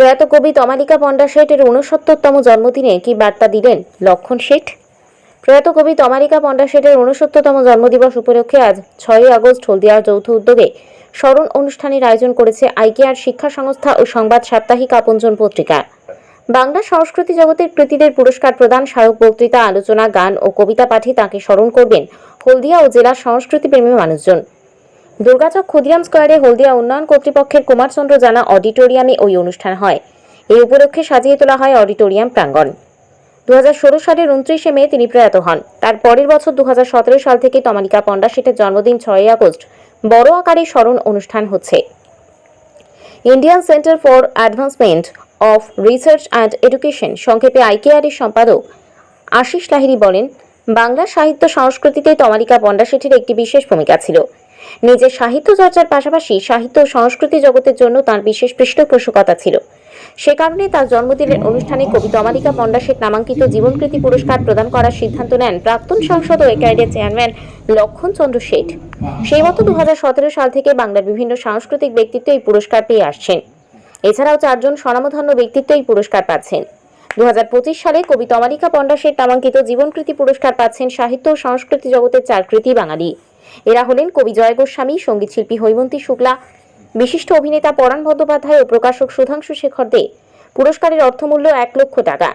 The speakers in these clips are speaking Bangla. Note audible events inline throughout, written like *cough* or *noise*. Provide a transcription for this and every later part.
প্রয়াত কবি তমালিকা পণ্ডা শেঠের উনসত্তরতম জন্মদিনে কি বার্তা দিলেন লক্ষণ শেঠ? প্রয়াত কবি তমালিকা পণ্ডা শেঠের উনসত্তরতম জন্মদিবস উপলক্ষে আজ ছয়ই আগস্ট হলদিয়ার যৌথ উদ্যোগে স্মরণ অনুষ্ঠানের আয়োজন করেছে আইকেআর শিক্ষা সংস্থা ও সংবাদ সাপ্তাহিক আপনজন পত্রিকা। বাংলা সংস্কৃতি জগতের কৃতীদের পুরস্কার প্রদান স্মারক বক্তৃতা, আলোচনা, গান ও কবিতা পাঠে তাঁকে স্মরণ করবেন হলদিয়া ও জেলার সংস্কৃতি প্রেমী মানুষজন। দুর্গাচক ক্ষুদিরাম স্কোয়ারে হলদিয়া উন্নয়ন কর্তৃপক্ষের কুমারচন্দ্র জানা অডিটোরিয়ামে ওই অনুষ্ঠান হয়। এই উপলক্ষে সাজিয়ে তোলা হয় অডিটোরিয়াম প্রাঙ্গণ। দু হাজার ষোলো সালের উনত্রিশে মে তিনি প্রয়াত হন। তার পরের বছর দু হাজার সতেরো সাল থেকে তমালিকা পণ্ডা শেঠের জন্মদিন ছয়ই আগস্ট বড় আকারে স্মরণ অনুষ্ঠান হচ্ছে। Indian centre for advancement of research and education সংক্ষেপে আইকেআরের সম্পাদক আশিস লাহিড়ী বলেন, বাংলা সাহিত্য সংস্কৃতিতে তমালিকা পণ্ডা শেঠের একটি বিশেষ ভূমিকা ছিল। নিজের সাহিত্য চর্চার পাশাপাশি সাহিত্য ও সংস্কৃতি জগতের জন্য তার বিশেষ পৃষ্ঠপোষকতা ছিল। সে কারণে তার জন্মদিনের অনুষ্ঠানে কবি তমালিকা পণ্ডা শেঠ নামাঙ্কিত জীবনকৃতি পুরস্কার প্রদান করার সিদ্ধান্ত নেন প্রাক্তন সাংসদ ও একাইডের চেয়ারম্যান লক্ষণ চন্দ্র শেঠ। সেই মতো দু সাল থেকে বাংলার বিভিন্ন সাংস্কৃতিক ব্যক্তিত্ব এই পুরস্কার পেয়ে আসছেন। এছাড়াও চারজন স্বনামধন্য ব্যক্তিত্ব এই পুরস্কার পাচ্ছেন। দু হাজার পঁচিশ সালে কবি তমালিকা পণ্ডা শেঠ নামাঙ্কিত জীবনকৃতি পুরস্কার পাচ্ছেন সাহিত্য ও সংস্কৃতি জগতের চার কৃতি বাঙালি। এরা হলেন কবি জয় গোস্বামী সঙ্গীতশিল্পী হৈমন্তী শুক্লা, বিশিষ্ট অভিনেতা পরাণ বন্দ্যোপাধ্যায় ও প্রকাশক সুধাংশু শেখর দে। পুরস্কারের অর্থমূল্য এক লক্ষ টাকা।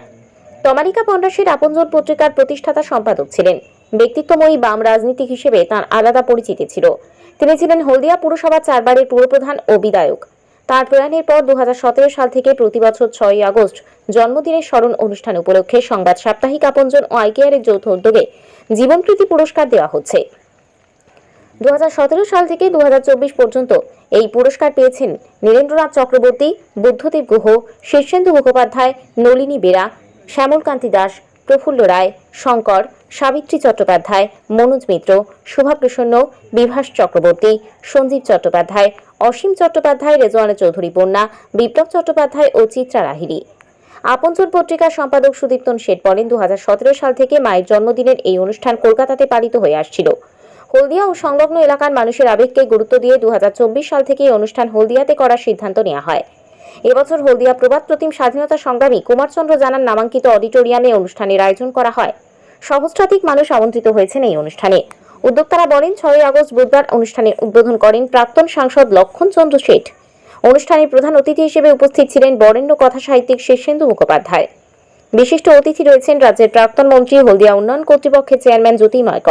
তমালিকা পণ্ডাসের আপনজন পত্রিকার প্রতিষ্ঠাতা সম্পাদক ছিলেন। ব্যক্তিত্বময়ী বাম রাজনীতিক হিসেবে তার আলাদা পরিচিতি ছিল। তিনি ছিলেন হলদিয়া পুরসভা চারবারের পুরপ্রধান ও বিধায়ক। তার প্রয়াণের পর দু হাজার সতেরো সাল থেকে প্রতি বছর ছয়ই আগস্ট জন্মদিনের স্মরণ অনুষ্ঠান উপলক্ষে সংবাদ সাপ্তাহিক আপনজন ও আইকেআরের যৌথ উদ্যোগে জীবনকৃতি পুরস্কার দেওয়া হচ্ছে। দু হাজার সতেরো সাল থেকে দু হাজার চব্বিশ পর্যন্ত এই পুরস্কার পেয়েছেন নীরেন্দ্রনাথ চক্রবর্তী, বুদ্ধদেব গুহ, শীর্ষেন্দু মুখোপাধ্যায়, নলিনী বেরা, শ্যামলকান্তি দাস, প্রফুল্ল রায়, শঙ্কর, সাবিত্রী চট্টোপাধ্যায়, মনোজ মিত্র শুভাপ্রসন্ন বিভাস চক্রবর্তী, সঞ্জীব চট্টোপাধ্যায়, অসীম চট্টোপাধ্যায়, রেজওয়ানা চৌধুরী বন্যা, বিপ্লব চট্টোপাধ্যায় ও চিত্রা লাহিড়ী আপনজন পত্রিকার সম্পাদক সুদীপ্তন শেঠ বলেন দু হাজার সতেরো সাল থেকে মায়ের জন্মদিনের এই অনুষ্ঠান কলকাতাতে পালিত হয়ে আসছিল। হলদিয়া ও সংলগ্ন এলাকার মানুষের আবেগকে গুরুত্ব দিয়ে দু হাজার চব্বিশ সাল থেকে এই অনুষ্ঠান হলদিয়াতে করার সিদ্ধান্ত নেওয়া হয়। এবছর হলদিয়া প্রবাদ প্রতিম স্বাধীনতা সংগ্রামী কুমারচন্দ্র জানার নামাঙ্কিত অডিটোরিয়ামে অনুষ্ঠানের আয়োজন করা হয়। সহস্রাধিক মানুষ আমন্ত্রিত হয়েছেন এই অনুষ্ঠানে। উদ্যোক্তারা বলেন, ছয়ই আগস্ট বুধবার অনুষ্ঠানে উদ্বোধন করেন প্রাক্তন সাংসদ লক্ষণ চন্দ্র শেঠ। অনুষ্ঠানে প্রধান অতিথি হিসেবে উপস্থিত ছিলেন বরেণ্য কথা সাহিত্যিক শীর্ষেন্দু মুখোপাধ্যায়। বিশিষ্ট অতিথি রয়েছেন রাজ্যের প্রাক্তন মন্ত্রী হলদিয়া উন্নয়ন কর্তৃপক্ষের চেয়ারম্যান জ্যোতির্ময়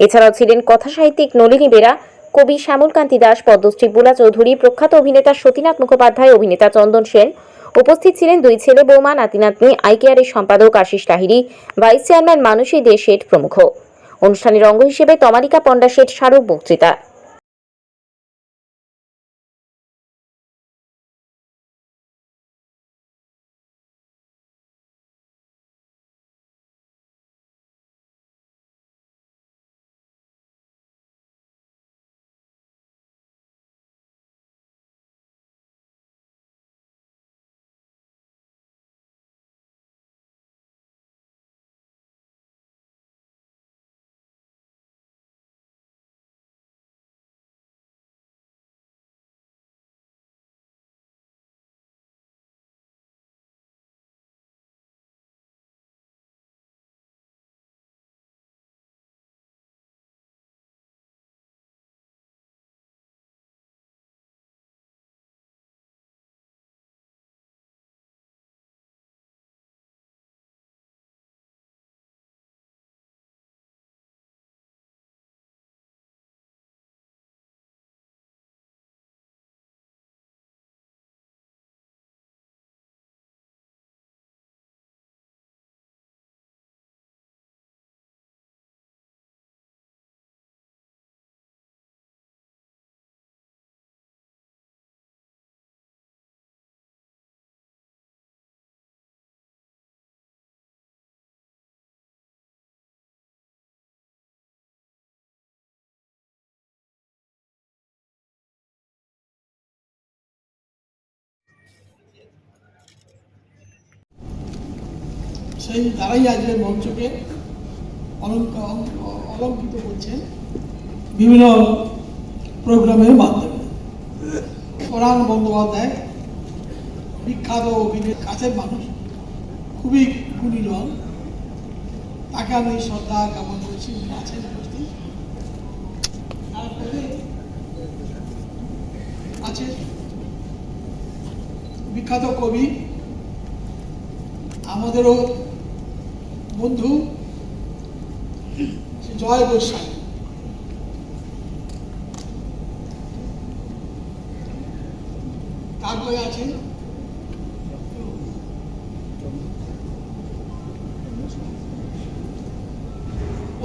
এছাড়াও ছিলেন কথাসাহিত্যিক নলিনী বেরা, কবি শ্যামলকান্তি দাস, পদ্মশ্রী বুলা চৌধুরী, প্রখ্যাত অভিনেতা সতীনাথ মুখোপাধ্যায়, অভিনেতা চন্দন সেন। উপস্থিত ছিলেন দুই ছেলে বৌমা নাতিনাতনি আইকেআরের সম্পাদক আশিস লাহিড়ী, ভাইস চেয়ারম্যান মানসী দে শেঠ প্রমুখ। অনুষ্ঠানের অঙ্গ হিসেবে তমালিকা পণ্ডা শেঠ স্মারক বক্তৃতা। সেই তারাই আজকের মঞ্চকে অলঙ্ক অলঙ্কিত করছেন বিভিন্ন প্রোগ্রামের মাধ্যমে। পরাণ বন্দ্যোপাধ্যায় বিখ্যাত অভিনেতা, কাছের মানুষ, খুবই গুণীজন তাকে আমি শ্রদ্ধা জ্ঞাপন করছি আছেন আছে বিখ্যাত কবি, আমাদেরও বন্ধু, জয় গোস্বামী। তারপরে আছেন?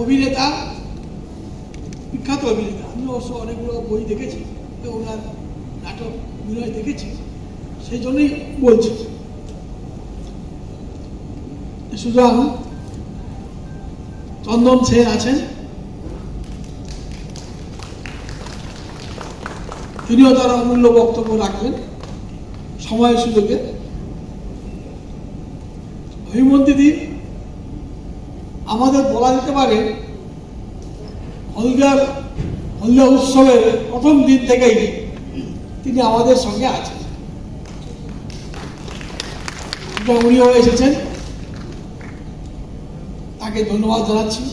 অভিনেতা, বিখ্যাত অভিনেতা। আমি অবশ্য অনেকগুলো বই দেখেছি ওনার নাটক অভিনয় দেখেছি, সেই জন্যই বলছি। সুতরাং চন্দন সেন আছেন? তিনিও তার অমূল্য বক্তব্য রাখবেন সময় সুযোগে। হৈমন্তীদি আমাদের বলা যেতে পারে হলদিয়ার হলদিয়া উৎসবের প্রথম দিন থেকেই তিনি আমাদের সঙ্গে আছেন। উনিও এসেছেন তাকে ধন্যবাদ জানাচ্ছি,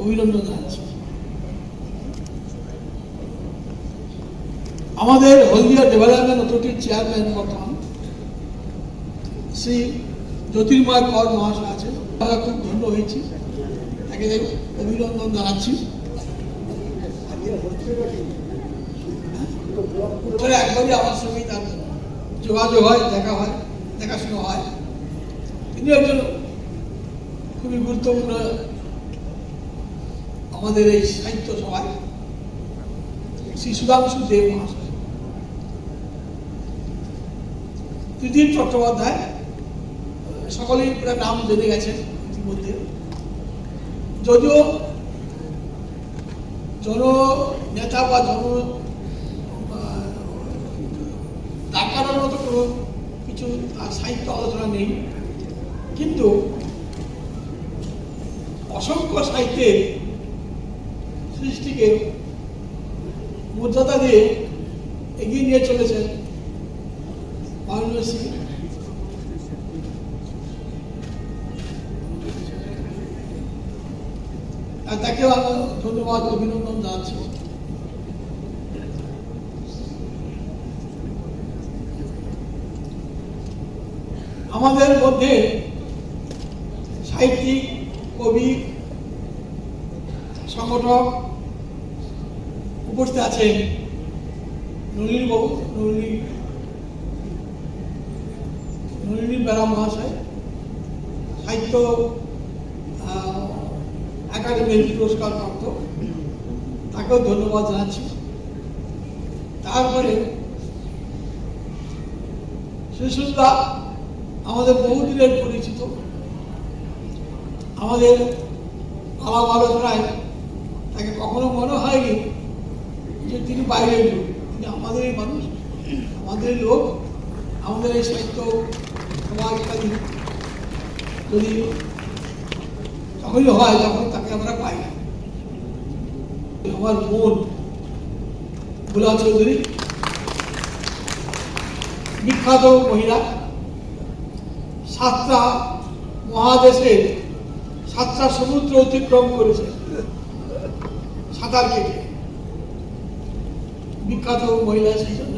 অভিনন্দন জানাচ্ছি। আমাদের হলদিয়া ডেভেলপমেন্ট অথরিটির চেয়ারম্যান বর্তমান শ্রী জ্যোতির্ময় কর মহাশয় আছে, আমরা খুব ধন্য হয়েছি, তাকে অভিনন্দন জানাচ্ছি। একবারই আমার সঙ্গে তার যোগাযোগ হয়, দেখা হয়, দেখাশোনা হয়। তিনি একজন খুবই গুরুত্বপূর্ণ আমাদের এই সাহিত্য সভায় শ্রী সুধাংশু দেব মহাশয়। ত্রিদীপ চট্টোপাধ্যায়, সকলেই প্রায় নাম জেনে গেছেন ইতিমধ্যে। যদিও জন নেতা বা জন ডাকানোর মতো কোনো কিছু সাহিত্য আলোচনা নেই, কিন্তু অসংখ্য সাহিত্যের সৃষ্টিকে মর্যাদা দিয়ে এগিয়ে নিয়ে চলেছেন আমি ধন্যবাদ, অভিনন্দন জানাচ্ছি। আমাদের মধ্যে সাহিত্যিক, কবি সংগঠক উপস্থিত আছেন নলিনী বাবু নলিনী নলিনী বেরা মহাশয়, সাহিত্য একাডেমির পুরস্কার প্রাপ্ত তাকেও ধন্যবাদ জানাচ্ছি। তারপরে শিশুদা আমাদের বহুদিনের পরিচিত। আমাদের আলাপ আলোচনায় তাকে কখনো মনে হয়নি যে তিনি বাইরের লোক তিনি আমাদেরই মানুষ, আমাদের লোক, আমাদের এই সাহিত্য ইত্যাদি যদি যখনই হয় তখন তাকে আমরা পাই। আমার বোন ভোলা চৌধুরী, বিখ্যাত মহিলা, সাতটা মহাদেশের সাতটা সমুদ্র অতিক্রম করেছে। সাঁতার কেটে। বিখ্যাত মহিলা সেই জন্য।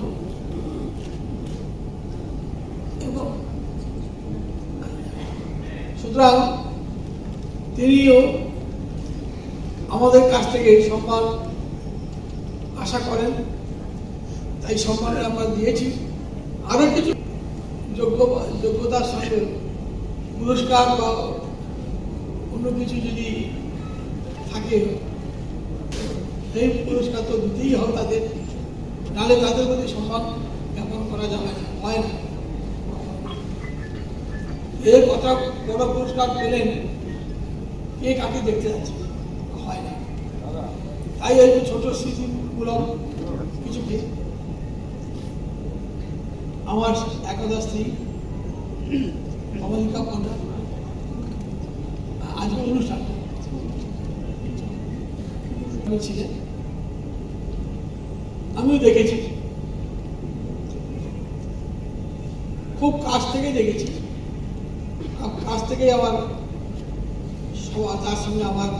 সুতরাং তিনিও আমাদের কাছ থেকে সম্মান আশা করেন। তাই সম্মানে আমরা দিয়েছি। আরও কিছু যোগ্য যোগ্যতার সঙ্গে পুরস্কার বা অন্য কিছু যদি থাকে সেই পুরস্কার তো দিতেই হবে তাদের। নাহলে তাদের প্রতি সম্মান জ্ঞাপন করা যাবে না, হয় না। এর কথা বড় পুরস্কার পেলেন, কে কাকে দেখতে যাচ্ছে? হয় না। তাই এই যে ছোট স্মৃতিমূলক কিছুকে আমার একদা স্ত্রী কমলিকা পণ্ডা আজকে অনুষ্ঠান। ছিলেন আমিও দেখেছি। খুব কাছ থেকে দেখেছি। কাছ থেকেই আমার সবার, তার সঙ্গে আমার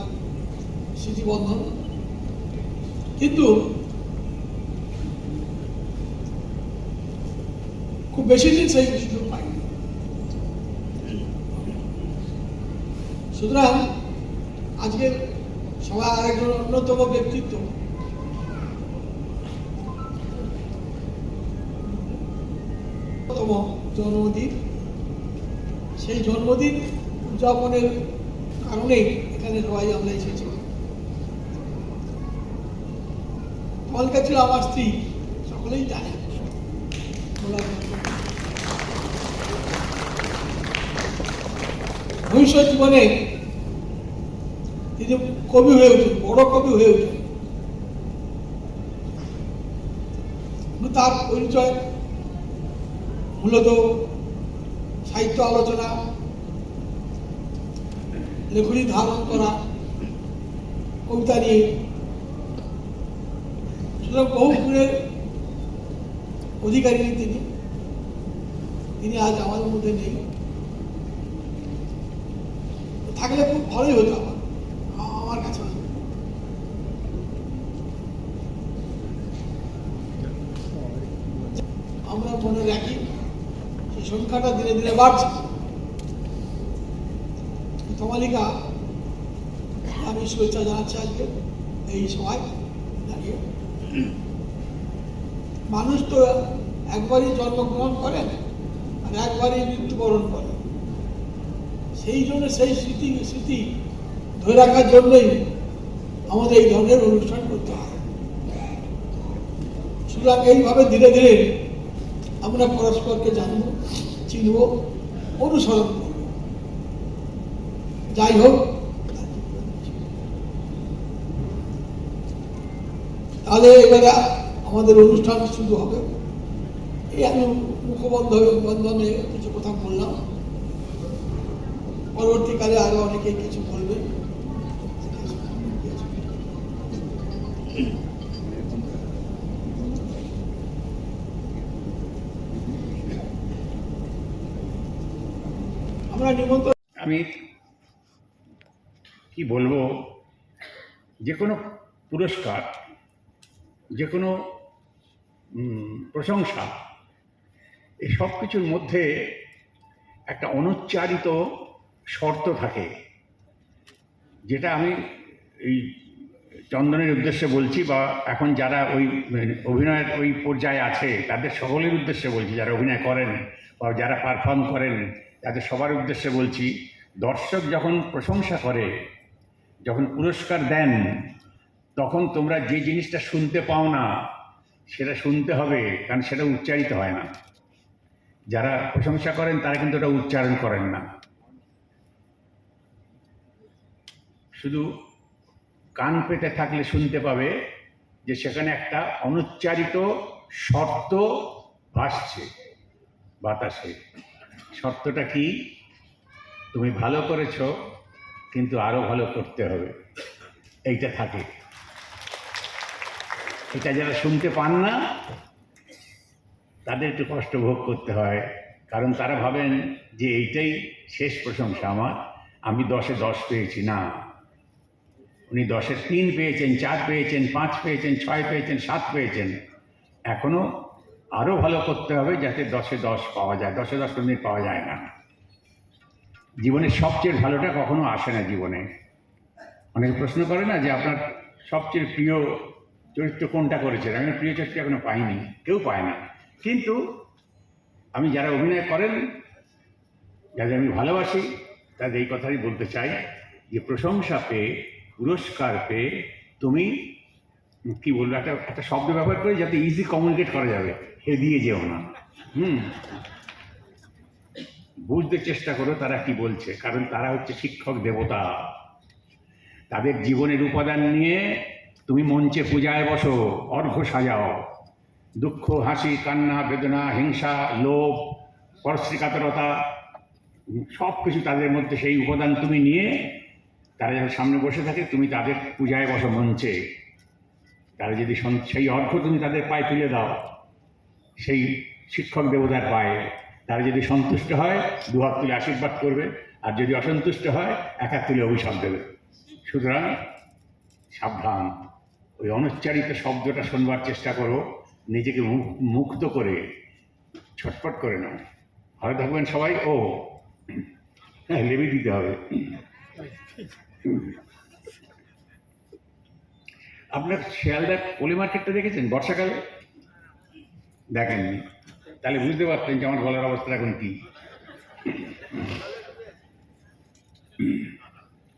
স্মৃতিবন্ধন। কিন্তু খুব বেশি দিন সেই সুযোগ পাইনি। সুতরাং আজকের সবাই আরেকজন অন্যতম ব্যক্তিত্ব জন্মদিন। সেই জন্মদিন উদযাপনের কারণেই এখানে সবাই আমরা এসেছি। কলকা ছিল আমার স্ত্রী, সকলেই জানে। ভবিষ্যৎ জীবনে তিনি কবি হয়ে উঠেন, বড় কবি হয়ে উঠেন। তার পরিচয় মূলত সাহিত্য আলোচনা, লেখনী ধারণ করা, কবিতা নিয়ে। সুতরাং বহু গুণের অধিকারী তিনি। তিনি আজ আমাদের মধ্যে নেই। থাকলে খুব ভালোই হতো আমার। আমার কাছে আমরা মনে রাখি সংখ্যাটা ধীরে ধীরে বাড়ছে। তমালিকা, আমি শুভেচ্ছা জানাচ্ছি আজকে এই সময় দাঁড়িয়ে। মানুষ তো একবারই জন্মগ্রহণ করেন আর একবারই মৃত্যুবরণ করেন সেই জন্য সেই স্মৃতি স্মৃতি ধরে রাখার জন্যই আমাদের এই ধরনের অনুষ্ঠান করতে হয়। সুতরাং এইভাবে ধীরে ধীরে আমরা পরস্পরকে জানব, চিনব, অনুসরণ করব। যাই হোক, তাহলে এবারে আমাদের অনুষ্ঠান শুরু হবে। এই আমি মুখবন্ধ বন্ধনে কিছু কথা বললাম। পরবর্তীকালে আরও অনেকে কিছু বলবে। আমি কি বলব? যে কোনো পুরস্কার যে কোনো প্রশংসা, এই সব কিছুর মধ্যে একটা অনুচ্চারিত শর্ত থাকে। যেটা আমি এই চন্দনের উদ্দেশ্যে বলছি বা এখন যারা ওই, অভিনয়ের ওই পর্যায়ে আছে, তাদের সকলের উদ্দেশ্যে বলছি, যারা অভিনয় করেন বা যারা পারফর্ম করেন তাদের সবার উদ্দেশ্যে বলছি, দর্শক যখন প্রশংসা করে, যখন পুরস্কার দেন, তখন তোমরা যে জিনিসটা শুনতে পাও না, সেটা শুনতে হবে, কারণ সেটা উচ্চারিত হয় না। যারা প্রশংসা করেন, তারা কিন্তু ওটা উচ্চারণ করেন না। শুধু কান পেতে থাকলে শুনতে পাবে যে সেখানে একটা অনুচ্চারিত শর্ত ভাসছে, বাতাসে। শর্তটা কি? তুমি ভালো করেছ, কিন্তু আরও ভালো করতে হবে। এইটা থাকে। এটা যারা শুনতে পান না, তাদের একটু কষ্ট ভোগ করতে হয়। কারণ তারা ভাবেন যে এইটাই শেষ প্রশংসা আমার। আমি দশে দশ পেয়েছি, না। উনি দশে তিন পেয়েছেন, চার পেয়েছেন, পাঁচ পেয়েছেন, ছয় পেয়েছেন, সাত পেয়েছেন। এখনও আরও ভালো করতে হবে যাতে দশে দশ পাওয়া যায়। দশে দশ কোনোদিন পাওয়া যায় না। জীবনের সবচেয়ে ভালোটা কখনো আসে না জীবনে। অনেকে প্রশ্ন করে না যে আপনার সবচেয়ে প্রিয় চরিত্র কোনটা করেছেন? আমি প্রিয় চরিত্র এখনও পাইনি, কেউ পায় না। কিন্তু আমি যারা অভিনয় করেন, যাদের আমি ভালোবাসি, তাদের এই কথাই বলতে চাই যে প্রশংসা পেয়ে, পুরস্কার পেয়ে তুমি কি বলব, একটা একটা শব্দ ব্যবহার করে যাতে ইজি কমিউনিকেট করা যাবে। দিয়ে যেও না। হুম? বুঝতে চেষ্টা করো তারা কি বলছে, কারণ তারা হচ্ছে শিক্ষক দেবতা। তাদের জীবনের উপাদান নিয়ে তুমি মঞ্চে পূজায় বসো, অর্ঘ্য সাজাও। দুঃখ, হাসি, কান্না, বেদনা, হিংসা, লোভ পরশ্রীকাতরতা সব কিছু তাদের মধ্যে সেই উপাদান তুমি নিয়ে তারা যখন সামনে বসে থাকে, তুমি তাদের পূজায় বসো মঞ্চে। তারা যদি সেই অর্ঘ্য তুমি তাদের পায়ে তুলে দাও। সেই শিক্ষক দেবতার পায়ে। তারা যদি সন্তুষ্ট হয় দু হাত তুলে আশীর্বাদ করবে, আর যদি অসন্তুষ্ট হয়, এক হাত তুলে অভিশাপ দেবে। সুতরাং সাবধান। ওই অনুচ্চারিত শব্দটা শোনবার চেষ্টা করো। নিজেকে মুক- মুক্ত করে, ছটফট করে নাও। ভালো থাকবেন সবাই। ও হ্যাঁ লেবি দিতে হবে। আপনার শিয়ালদা পলি মার্কেটটা দেখেছেন? বর্ষাকালে? দেখেননি। তাহলে বুঝতে পারতেন যে আমার গলার অবস্থা এখন কি।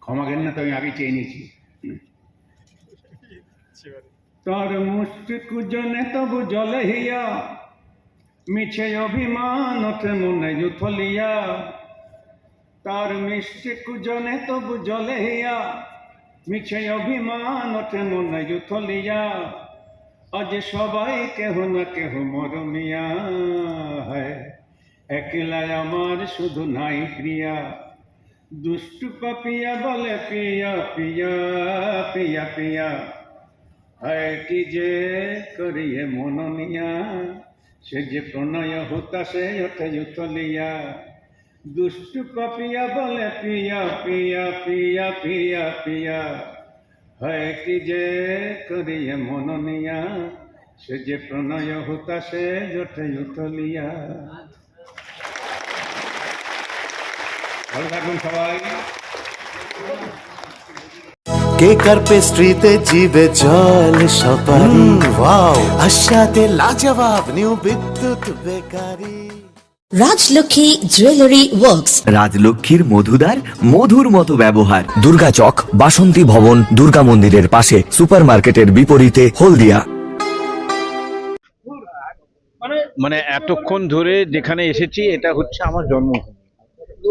ক্ষমা করেন না, তো আমি আগে চেয়ে নিয়েছি। তার মুষ্টি কুজনে তবু জলে হিয়া, মিছে অভিমান ওঠে মনে জুথলিয়া তার মিষ্টি কুজনে তবু জলে হিয়া, মিছে অভিমান ওঠে মনে জুথলিয়া আজ সবাই কেহ না কেহ মরমিয়া হয়। একলা আমার শুধু নাই প্রিয়া। দুষ্টু পাপিয়া বলে পিয়া পিয়া পিয়া পিয়া হয়, কি যে করিয়ে মননিয়া। সে যে প্রণয় হতাশে ওঠে উতলিয়া দুষ্টু পাপিয়া বলে পিয়া পিয়া পিয়া পিয়া পিয়া হয় কি যে করিয়ে মননিয়া সে যে প্রণয় হতাশে ওঠে উতলিয়া। ভালো থাকুন সবাই। কেক আর পেস্ট্রিতে জিবে জল সপারি ওয়াও। আশাতে লাজবাব new Bidyut bakery. Rajlakshmi jewellery works রাজলক্ষ্মীর মধুদার মধুর মতো ব্যবহার। দুর্গা চক বাসন্তী ভবন দুর্গা মন্দিরের পাশে সুপার সুপারমার্কেটের বিপরীতে হলদিয়া। মানে এতক্ষণ ধরে যেখানে এসেছি এটা হচ্ছে আমার জন্মভূমি।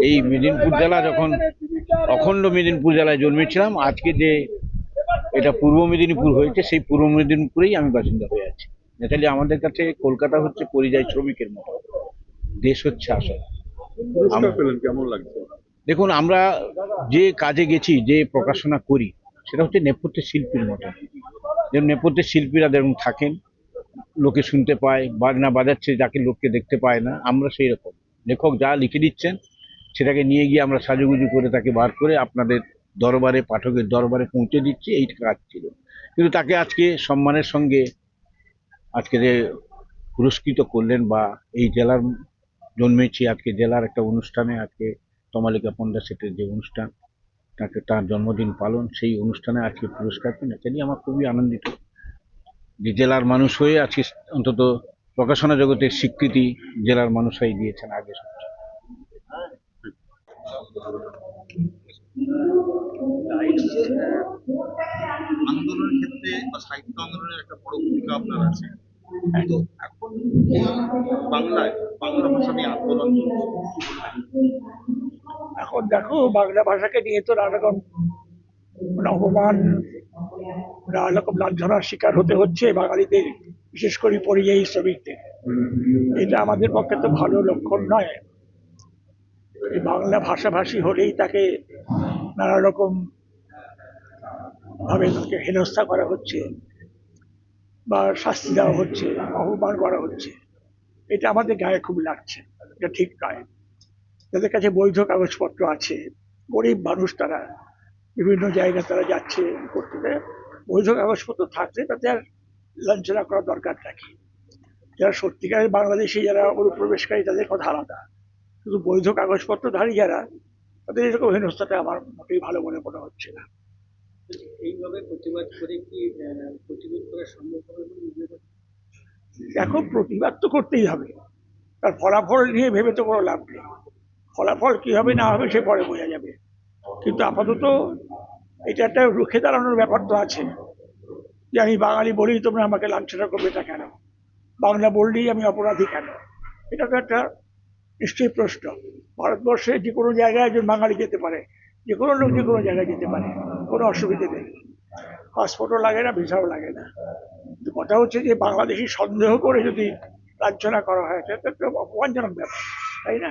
এই মেদিনীপুর জেলা যখন অখণ্ড মেদিনীপুর জেলায় জন্মেছিলাম আজকে যে এটা পূর্ব মেদিনীপুর হয়েছে সেই পূর্ব মেদিনীপুরেই আমি বাসিন্দা হয়ে আছি। নেতালি আমাদের কাছে কলকাতা হচ্ছে পরিযায়ী শ্রমিকের মতো। দেশ হচ্ছে আসল দেখুন আমরা যে কাজে গেছি যে প্রকাশনা করি সেটা হচ্ছে নেপথ্যের শিল্পীর মতো। যেমন নেপথ্যের শিল্পীরা যেমন থাকেন লোকে শুনতে পায় বাজনা বাজাচ্ছে যাকে লোককে দেখতে পায় না আমরা সেই রকম লেখক যা লিখে দিচ্ছেন সেটাকে নিয়ে গিয়ে আমরা সাজুগুজু করে তাকে বার করে আপনাদের দরবারে পাঠকের দরবারে পৌঁছে দিচ্ছি এই কাজ ছিল। কিন্তু তাকে আজকে সম্মানের সঙ্গে আজকে যে পুরস্কৃত করলেন বা এই জেলার জন্মেছি আজকে জেলার একটা অনুষ্ঠানে, আজকে তমালিকা পণ্ডা সেটের যে অনুষ্ঠান তাকে তার জন্মদিন পালন, সেই অনুষ্ঠানে আজকে পুরস্কার পেন এটা নিয়ে আমার খুবই আনন্দিত। যে জেলার মানুষ হয়ে আজকে অন্তত প্রকাশনা জগতের স্বীকৃতি জেলার মানুষ হয়ে দিয়েছেন আগে আন্দোলনের ক্ষেত্রে বা সাহিত্য আন্দোলনের একটা বড় ভূমিকা আপনার আছে। এখন বাংলা দেখো, বাংলা ভাষাকে নিয়ে তো নানা রকম মানে অপমান, নানা রকম লাঞ্ছনার শিকার হতে হচ্ছে বাঙালিদের, বিশেষ করে পরিযায়ী শ্রমিকদের। এটা আমাদের পক্ষে তো ভালো লক্ষণ নয়। বাংলা ভাষাভাষী হলেই তাকে নানা রকম ভাবে তাকে হেনস্থা করা হচ্ছে। বা শাস্তি দেওয়া হচ্ছে, অপমান করা হচ্ছে। এটা আমাদের গায়ে খুব লাগছে। এটা ঠিক নয়। যাদের কাছে বৈধ কাগজপত্র আছে, গরিব মানুষ তারা, বিভিন্ন জায়গায় তারা যাচ্ছে করতে বৈধ কাগজপত্র থাকলে তাতে আর লাঞ্ছনা করার দরকার থাকে যারা সত্যিকারের বাংলাদেশি, যারা অনুপ্রবেশকারী, তাদের কথা আলাদা। শুধু বৈধ কাগজপত্রধারী যারা, তাদের এরকম হেনস্থাটা আমার মোটেই ভালো মনে মনে হচ্ছে না। এইভাবে প্রতিবাদ করে কি প্রতিবাদ করা সম্ভব হবে? এখন প্রতিবাদ তো করতেই হবে। তার ফলাফল নিয়ে ভেবে তো কোনো লাভ নেই। ফলাফল কি হবে, না হবে, সে পরে বোঝা যাবে। কিন্তু আপাতত এটা একটা রুখে দাঁড়ানোর ব্যাপার তো আছে। যে আমি বাঙালি বলি তোমরা আমাকে লাঞ্ছনা করবে এটা কেন? বাংলা বললেই আমি অপরাধী কেন? এটা তো একটা নিশ্চয়ই প্রশ্ন। ভারতবর্ষে যে কোনো জায়গায় একজন বাঙালি যেতে পারে। যে কোনো লোক যে কোনো জায়গায় যেতে পারে। কোনো অসুবিধে নেই। পাসপোর্টও লাগে না ভিসাও লাগে না। কিন্তু কথা হচ্ছে যে বাংলাদেশি সন্দেহ করে যদি লাঞ্ছনা করা হয় সেটা তো অপমানজনক ব্যাপার তাই না?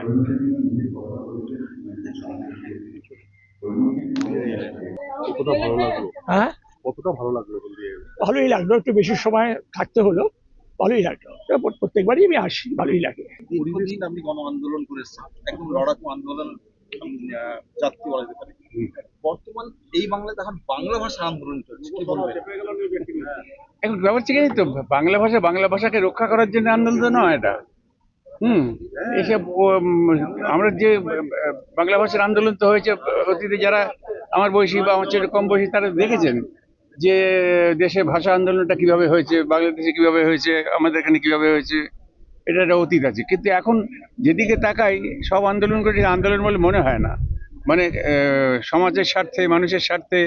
কতটা ভালো লাগল? হ্যাঁ? কতটা ভালো লাগল ভালোই লাগল একটু বেশি সময় থাকতে হলো ভালোই লাগল। প্রত্যেকবারই আমি আসি ভালোই লাগে। আপনি গণ আন্দোলন করে এসেছেন একদম লড়াকু আন্দোলন যাত্রী বলা যেতে পারে। বর্তমান এই বাংলাতে এখন বাংলা ভাষা আন্দোলন চলছে কি বলবেন? এখন ব্যাপার হচ্ছে কি তো বাংলা ভাষা বাংলা ভাষাকে রক্ষা করার জন্য আন্দোলন তো নয় এটা। হুম এসব আমরা যে বাংলা ভাষার আন্দোলন তো হয়েছে অতীতে যারা আমার বয়সী বা আমার চেয়ে কম বয়সী তারা দেখেছেন যে দেশে ভাষা আন্দোলনটা কীভাবে হয়েছে বাংলাদেশে কীভাবে হয়েছে আমাদের এখানে কীভাবে হয়েছে। এটা একটা অতীত আছে। কিন্তু এখন যেদিকে তাকাই সব আন্দোলন করে আন্দোলন বলে মনে হয় না। মানে সমাজের স্বার্থে মানুষের স্বার্থে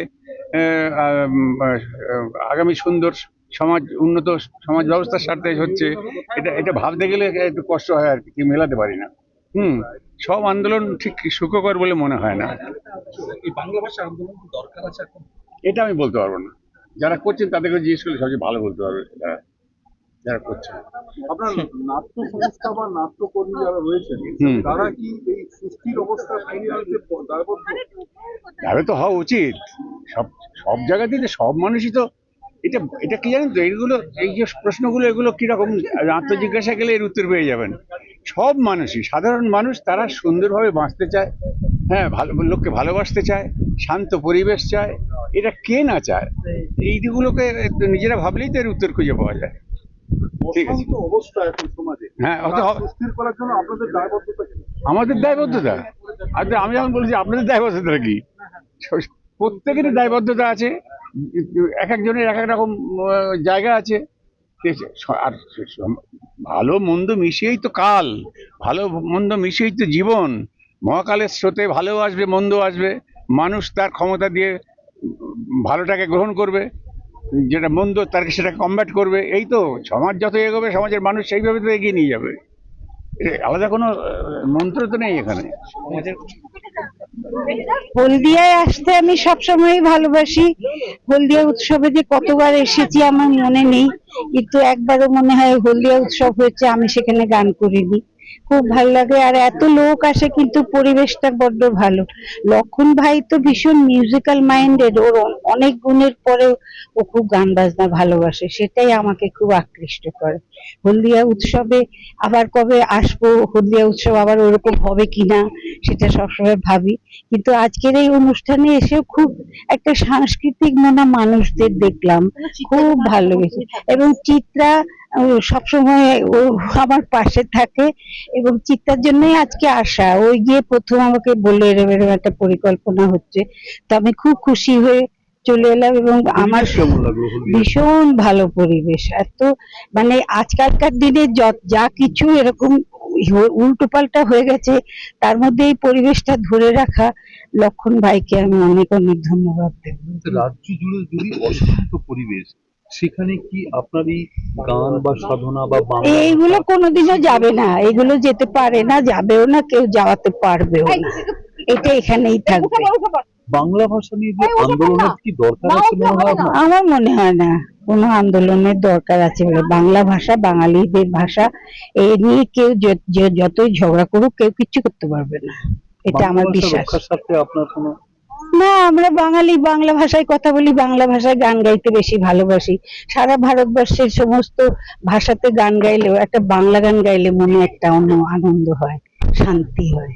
আগামী সুন্দর সমাজ উন্নত সমাজ ব্যবস্থার স্বার্থে হচ্ছে। এটা এটা ভাবতে গেলে একটু কষ্ট হয় আর কি মেলাতে পারি না। হুম সব আন্দোলন ঠিক সুখকর বলে মনে হয় না। বাংলা ভাষা আন্দোলন দরকার আছে এটা আমি বলতে পারব না। যারা করছেন তাদেরকে জিজ্ঞেস করলে সবচেয়ে ভালো বলতে পারবে যারা করছেন। আপনার *laughs* নাট্য সংস্থা বা নাট্যকর্মী যারা রয়েছেন তারা কি এই সৃষ্টির অবস্থা দায়বদ্ধ? তো হওয়া উচিত। সব সব জায়গাতেই তো সব মানুষই তো এটা এটা কি জানেন তো এইগুলো এই যে প্রশ্নগুলো এগুলো কীরকম আত্মজিজ্ঞাসা গেলে এর উত্তর পেয়ে যাবেন। সব মানুষই সাধারণ মানুষ তারা সুন্দরভাবে বাঁচতে চায় হ্যাঁ ভালো লোককে ভালোবাসতে চায় শান্ত পরিবেশ চায় এটা কে না চায়? এইগুলোকে নিজেরা ভাবলেই তো এর উত্তর খুঁজে পাওয়া যায়। ঠিক আছে। অবস্থা এখন সমাজে। হ্যাঁ সুস্থির করার জন্য আপনাদের দায়বদ্ধতা আমাদের দায়বদ্ধতা। আচ্ছা আমি যেমন বলছি আপনাদের দায়বদ্ধতা কি? প্রত্যেকেরই দায়বদ্ধতা আছে এক একজনের এক এক রকম জায়গা আছে? আর ভালো মন্দ মিশিয়েই তো কাল ভালো মন্দ মিশিয়েই তো জীবন। মহাকালের স্রোতে ভালো আসবে মন্দ আসবে। মানুষ তার ক্ষমতা দিয়ে ভালোটাকে গ্রহণ করবে। যেটা মন্দ, তার সেটা কমব্যাট করবে। এই তো, সমাজ যত এগোবে, সমাজের মানুষ সেইভাবে তো এগিয়ে নিয়ে যাবে। আলাদা কোনো মন্ত্র তো নেই এখানে। হলদিয়ায় আসতে আমি সবসময় ভালোবাসি। হলদিয়া উৎসবে যে কতবার এসেছি আমার মনে নেই। কিন্তু একবারও মনে হয় হলদিয়া উৎসব হয়েছে, আমি সেখানে গান করিনি। খুব ভালো লাগে। আর এত লোক আসে কিন্তু পরিবেশটা বড্ড ভালো। লক্ষণ ভাই তো ভীষণ মিউজিক্যাল মাইন্ডেড ওর অনেক গুণের পরেও ও খুব গান বাজনা ভালোবাসে সেটাই আমাকে খুব আকৃষ্ট করে। হলদিয়া উৎসবে আবার কবে আসব হলদিয়া উৎসব আবার ওরকম হবে কিনা সেটা সবসময় ভাবি। কিন্তু আজকের এই অনুষ্ঠানে এসেও খুব একটা সাংস্কৃতিক মনা মানুষদের দেখলাম। খুব ভালো লেগেছে। এবং চিত্রা সবসময় ও আমার পাশে থাকে এবং চিত্রার জন্যই আজকে আসা। ওই গিয়ে প্রথম আমাকে বলে এরম এরম একটা পরিকল্পনা হচ্ছে। তো আমি খুব খুশি হয়ে চলে এলাম এবং আমার ভীষণ ভালো পরিবেশ। এত মানে আজকালকার দিনে যত- যা কিছু এরকম উল্টো পাল্টা হয়ে গেছে তার মধ্যে এই পরিবেশটা ধরে রাখা লক্ষণ ভাইকে আমি অনেক অনেক ধন্যবাদ দেব। রাজ্য জুড়ে যদি অশান্ত পরিবেশ সেখানে কি আপনার এই গান বা সাধনা বা বাংলা এইগুলো কোনোদিনও যাবে না। এগুলো যেতে পারে না যাবেও না কেউ যাওয়াতে পারবেও না। এটা এখানেই থাকবে। বাংলা ভাষা নিয়ে যে আন্দোলনের কি দরকার আছে মনে হয়? আমার মনে হয় না। কোনো আন্দোলনের দরকার আছে বলে। বাংলা ভাষা বাঙালিদের ভাষা এ নিয়ে কেউ যতই ঝগড়া করুক কেউ কিচ্ছু করতে পারবে না। এটা আমার বিশ্বাস। আপনার কোনো না আমরা বাঙালি বাংলা ভাষায় কথা বলি বাংলা ভাষায় গান গাইতে বেশি ভালোবাসি। সারা ভারতবর্ষের সমস্ত ভাষাতে গান গাইলেও একটা বাংলা গান গাইলে মনে একটা অন্য আনন্দ হয় শান্তি হয়।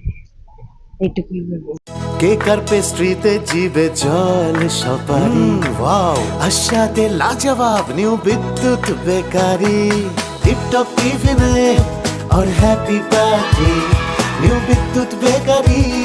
বলব। আর পেস্ট্রিতে জিবে জল সপারি? ওয়াও। আশাতে লাজবাব নিউ বিদ্যুৎ বেকারি। টিপটপ টিফিনে happy new Bidyut bakery.